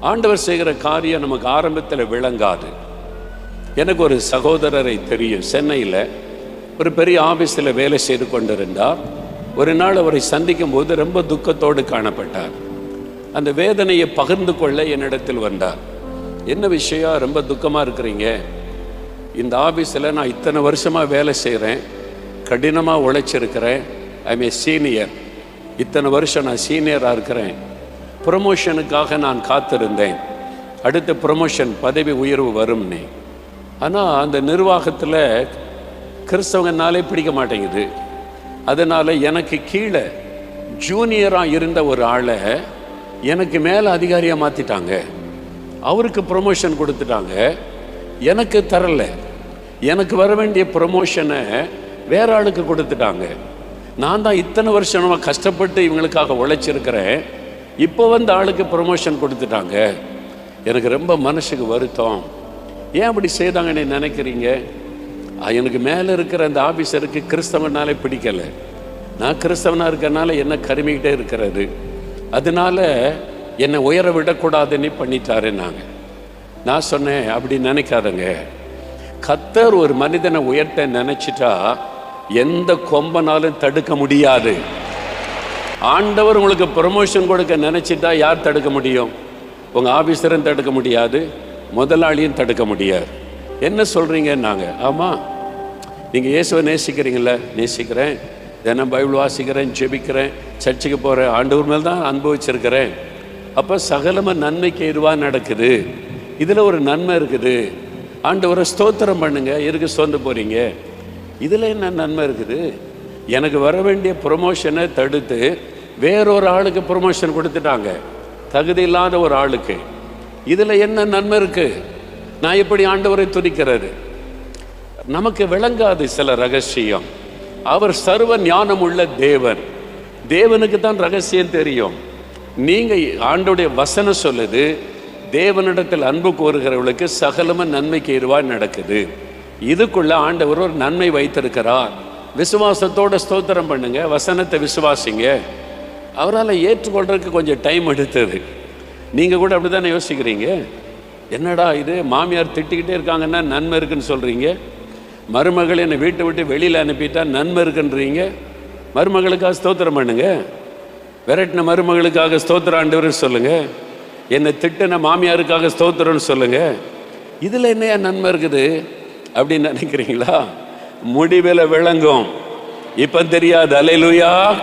ஆண்டவர் செய்கிற காரியம் நமக்கு ஆரம்பத்தில் விளங்காது. எனக்கு ஒரு சகோதரரை தெரியும். சென்னையில் ஒரு பெரிய ஆபீஸில் வேலை செய்து கொண்டிருந்தார். ஒரு நாள் அவரை சந்திக்கும் போது ரொம்ப துக்கத்தோடு காணப்பட்டார். அந்த வேதனையை பகிர்ந்து கொள்ள என்னிடத்தில் வந்தார். என்ன விஷயம் ரொம்ப துக்கமாக இருக்கிறீங்க. இந்த ஆபீஸில் நான் இத்தனை வருஷமாக வேலை செய்கிறேன் கடினமாக உழைச்சிருக்கிறேன். ஐ மீன் சீனியர். இத்தனை வருஷம் நான் சீனியராக இருக்கிறேன். ப்ரொமோஷனுக்காக நான் காத்திருந்தேன். அடுத்த ப்ரொமோஷன் பதவி உயர்வு வரும்னே ஆனால் அந்த நிர்வாகத்தில் கிறிஸ்தவங்கனாலே பிடிக்க மாட்டேங்குது. அதனால் எனக்கு கீழே ஜூனியராக இருந்த ஒரு ஆளை எனக்கு மேலே அதிகாரியாக மாற்றிட்டாங்க அவருக்கு ப்ரொமோஷன் கொடுத்துட்டாங்க. எனக்கு தரல. எனக்கு வர வேண்டிய ப்ரொமோஷனை வேற ஆளுக்கு கொடுத்துட்டாங்க. நான் தான் இத்தனை வருஷமாக கஷ்டப்பட்டு இவங்களுக்காக உழைச்சிருக்கிறேன். இப்போ வந்து ஆளுக்கு ப்ரொமோஷன் கொடுத்துட்டாங்க. எனக்கு ரொம்ப மனசுக்கு வருத்தம். ஏன் அப்படி செய்தாங்கன்னு நினைக்கிறீங்க? எனக்கு மேலே இருக்கிற அந்த ஆஃபீஸருக்கு கிறிஸ்தவனாலே பிடிக்கலை. நான் கிறிஸ்தவனாக இருக்கிறனால என்ன கருமிக்கிட்டே இருக்கிறது. அதனால என்னை உயர விடக்கூடாதுன்னு பண்ணிட்டாரு நாங்கள் நான் சொன்னேன் அப்படி நினைக்காதங்க. கத்தர் ஒரு மனிதனை உயர்த்த நினச்சிட்டா எந்த கொம்பனாலும் தடுக்க முடியாது. ஆண்டவர் உங்களுக்கு ப்ரொமோஷன் கொடுக்க நினச்சிட்டா யார் தடுக்க முடியும்? உங்கள் ஆஃபீஸரும் தடுக்க முடியாது முதலாளியும் தடுக்க முடியாது. என்ன சொல்கிறீங்க நாங்கள் ஆமாம் நீங்கள் இயேசுவை நேசிக்கிறீங்களா நேசிக்கிறேன். தினம் பைபிள் வாசிக்கிறேன் ஜெபிக்கிறேன் சர்ச்சுக்கு போகிறேன் ஆண்டவர் மேல் தான் அனுபவிச்சிருக்கிறேன். அப்போ சகலமாக நன்மைக்கு எதுவாக நடக்குது? இதில் ஒரு நன்மை இருக்குது. ஆண்டவரை ஸ்தோத்திரம் பண்ணுங்க எதுக்கு சோர்ந்து போகிறீங்க இதில் என்ன நன்மை இருக்குது? எனக்கு வர வேண்டிய ப்ரொமோஷனை தடுத்து வேறொரு ஆளுக்கு ப்ரொமோஷன் கொடுத்துட்டாங்க. தகுதி இல்லாத ஒரு ஆளுக்கு. இதில் என்ன நன்மை இருக்குது நான் எப்படி ஆண்டவரை துதிக்கிறது. நமக்கு விளங்காது சில ரகசியம். அவர் சர்வ ஞானம் உள்ள தேவன். தேவனுக்கு தான் ரகசியம் தெரியும். நீங்கள் ஆண்டோடைய வசனம் சொல்லுது தேவனிடத்தில் அன்பு கோருகிறவர்களுக்கு சகலமும் நன்மைக்கு எதுவாக நடக்குது. இதுக்குள்ள ஆண்டவர் ஒரு நன்மை வைத்திருக்கிறார். விசுவாசத்தோட ஸ்தோத்திரம் பண்ணுங்க வசனத்தை விசுவாசிங்க. அவரால் ஏற்றுக்கொள்றதுக்கு கொஞ்சம் டைம் எடுத்தது. நீங்கள் கூட அப்படிதானே யோசிக்கிறீங்க? என்னடா இது? மாமியார் திட்டிக்கிட்டே இருக்காங்கன்னா நன்மை இருக்குன்னு சொல்கிறீங்க மருமகள் என்னை வீட்டை விட்டு வெளியில் அனுப்பிட்டா நன்மை இருக்குன்றீங்க. மருமகளுக்காக ஸ்தோத்திரம் பண்ணுங்க. விரட்டின மருமகளுக்காக ஸ்தோத்திர ஆண்டவர் சொல்லுங்கள் என்னை திட்டின மாமியாருக்காக ஸ்தோத்திரம்னு சொல்லுங்கள் இதில் என்னையா நன்மை இருக்குது அப்படின்னு நினைக்கிறீங்களா? முடிவில் விளங்கும். இப்போ தெரியாது. அலையிலுயா